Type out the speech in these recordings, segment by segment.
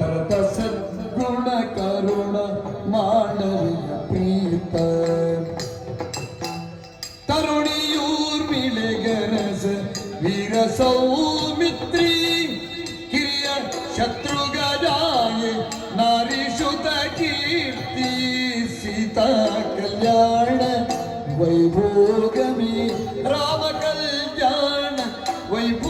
ಭರತ ಸದ್ಗುಣ ಕರುಣ ಮಾನವಿಯ ಪ್ರೀತ ತರುಣಿಯೂರ್ಮಿಳೆಗರಸ ವೀರ ಸೌಮಿತ್ರಿ ಕಿರಿಯ ಶತ್ರುಗಜಾಯ ನಾರಿಷುತ ಕೀರ್ತಿ ಸೀತಾ ಕಲ್ಯಾಣ ವೈಭೋಗಮಿ ರಾಮ ಕಲ್ಯಾಣ ವೈಭೋಗಮಿ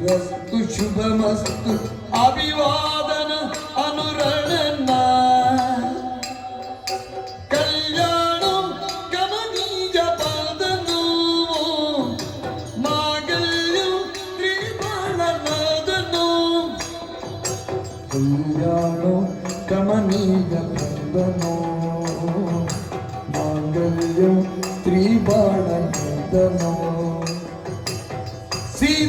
ശിവസ്തു ശുഭമസ്തു. അഭിവാദന അനുരണ കല്യാണം കമനീയ പാദനോ മാകല്യം ത്രിപാണനാദനോ കല്യാണം കമനീയ പാദനോ മാംഗല്യം ത്രിപാണനാദനോ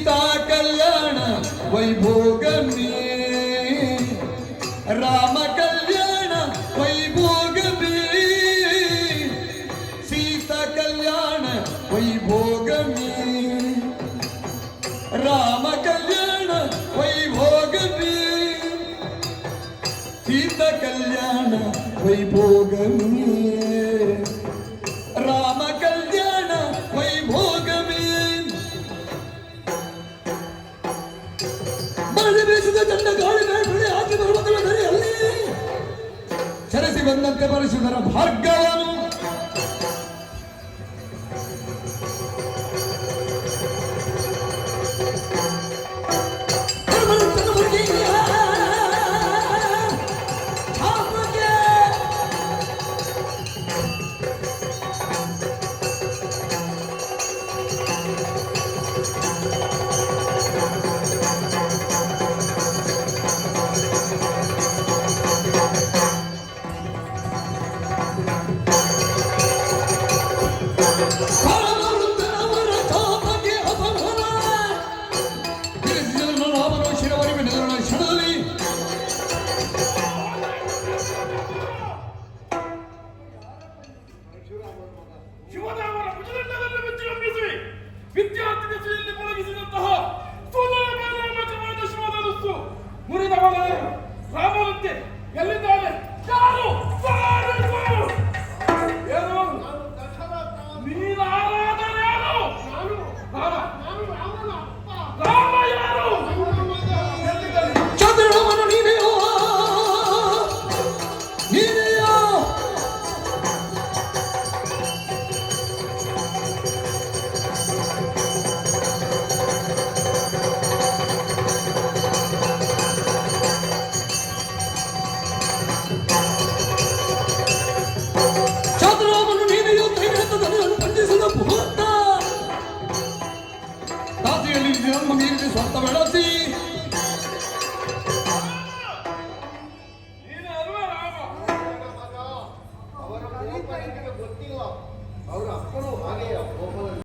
ಸೀತಾ ಕಲ್ಯಾಣ ವೈಭೋಗಮೇ ರಾಮ ಕಲ್ಯಾಣ ವೈಭೋಗಮೇ ಸೀತಾ ಕಲ್ಯಾಣ ವೈಭೋಗಮೇ ರಾಮ ಕಲ್ಯಾಣ ವೈಭೋಗಮೇ ಸೀತಾ ಕಲ್ಯಾಣ ವೈಭೋಗಮೇ ಹಾಕಿ ಬರುವುದರ ಸರಸಿ ಬಂದಂತೆ ಪರಿಶುದ್ಧರ ಭಾಗ್ಯವನ್ನು ಮಗನೇ ರಾಮವಂತೆ ಎಲ್ಲಿದ್ದಾನೆ ಯಾರು? Cuánto me